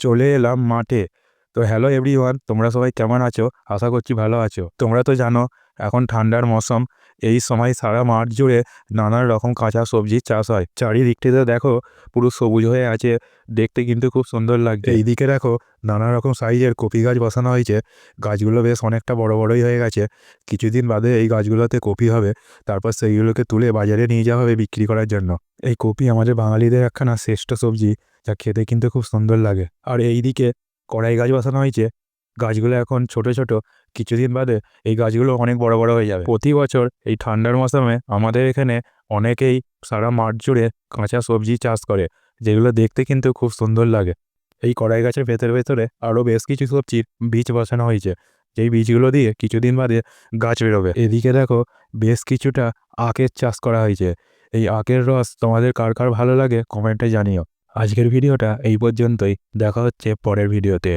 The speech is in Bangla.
চলে এলাম মাঠে। তো হ্যালো এভরিওয়ান তোমরা সবাই কেমন আছো? আশা করছি ভালো আছো। তোমরা তো জানো এখন ঠান্ডার মৌসুম। এই সময় সারা মাঠ জুড়ে নানান রকম কাঁচা সবজির চাষ হয়। চারিদিকটিতে দেখো পুরো সবুজ হয়ে আছে। দেখতে কিন্তু খুব সুন্দর লাগছে। এইদিকে দেখো নানা রকম সাইজের কপি গাছ বসানো হয়েছে। গাছগুলো বেশ অনেকটা বড় বড়ই হয়ে গেছে। কিছুদিন বাদে এই গাছগুলোতে কপি হবে। তারপর সেইগুলোকে তুলে বাজারে নিয়ে যাওয়া হবে বিক্রি করার জন্য। এই কপি আমাদের বাঙালিদের একখানা শ্রেষ্ঠ সবজি, যা খেতে কিন্তু খুব সুন্দর লাগে। আর এইদিকে কড়াই গাছ বসানো হয়েছে। গাছগুলো এখন ছোট ছোট। কিছুদিন বাদে এই গাছগুলো অনেক বড় বড় হয়ে যাবে। প্রতি বছর এই ঠান্ডার মৌসুমে আমাদের এখানে অনেকেই সারা মাঠ জুড়ে কাঁচা সবজি চাষ করে, যেগুলো দেখতে কিন্তু খুব সুন্দর লাগে। এই কড়াই গাছের ভেতরে ভেতরে আরও বেশ কিছু সবজির বীজ বসানো হয়েছে। যেই বীজগুলো দিয়ে কিছুদিন বাদে গাছ বেরোবে। এদিকে দেখো বেশ কিছুটা আখের চাষ করা হয়েছে। এই আখের রস তোমাদের কার কার ভালো লাগে কমেন্টে জানিও। আজকের ভিডিওটা এই পর্যন্তই। দেখা হচ্ছে পরের ভিডিওতে।